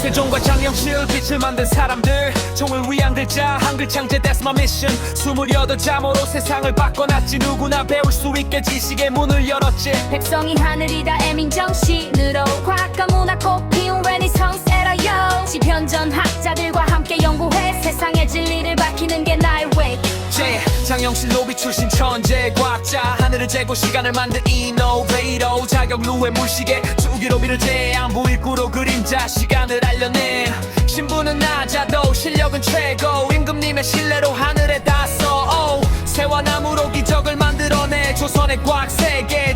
세종과 장영실 빛을 만든 사람들. 총을 위한 글자 한 글창제 That's my mission. 스물여덟 자모로 세상을 바꿔놨지. 누구나 배울 수 있게 지식의 문을 열었지. 백성이 하늘이다 애민정신으로. 과학과 문화 꽃피운 레니상스 에라요 지편전 학자들과 함께 연구해 세상의 진리를 밝히는 게 나의 장영실 로비 출신 천재 과학자. 하늘을 재고 시간을 만든 이노베이터 자격 루의 물시계. 주기로비를 제안부 일구로 그림자 시간을 알려내. 신분은 낮아도 실력은 최고. 임금님의 신뢰로 하늘에 닿았어. oh. 새와 나무로 기적을 만들어내. 조선의 과학 세계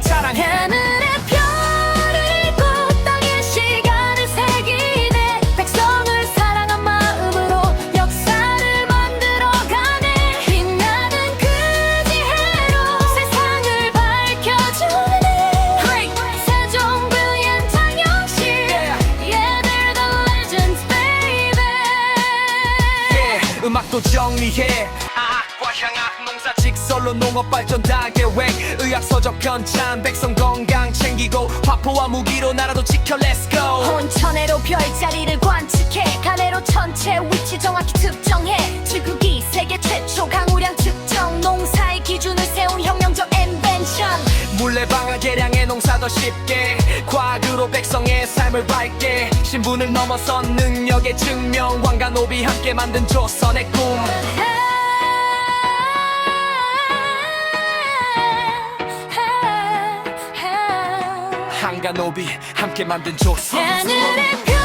예, 음악도 정리해. 아학과 향학 농사 직설로 농업 발전 다 계획. 의학 서적 편찬 백성 건강 챙기고 화포와 무기로 나라도 지켜 Let's 물레방아 계량의 농사 더 쉽게 과학으로 백성의 삶을 밝게 신분을 넘어선 능력의 증명 왕과 노비 함께 만든 조선의 꿈. 한가 노비 함께 만든 조선. 하늘의 별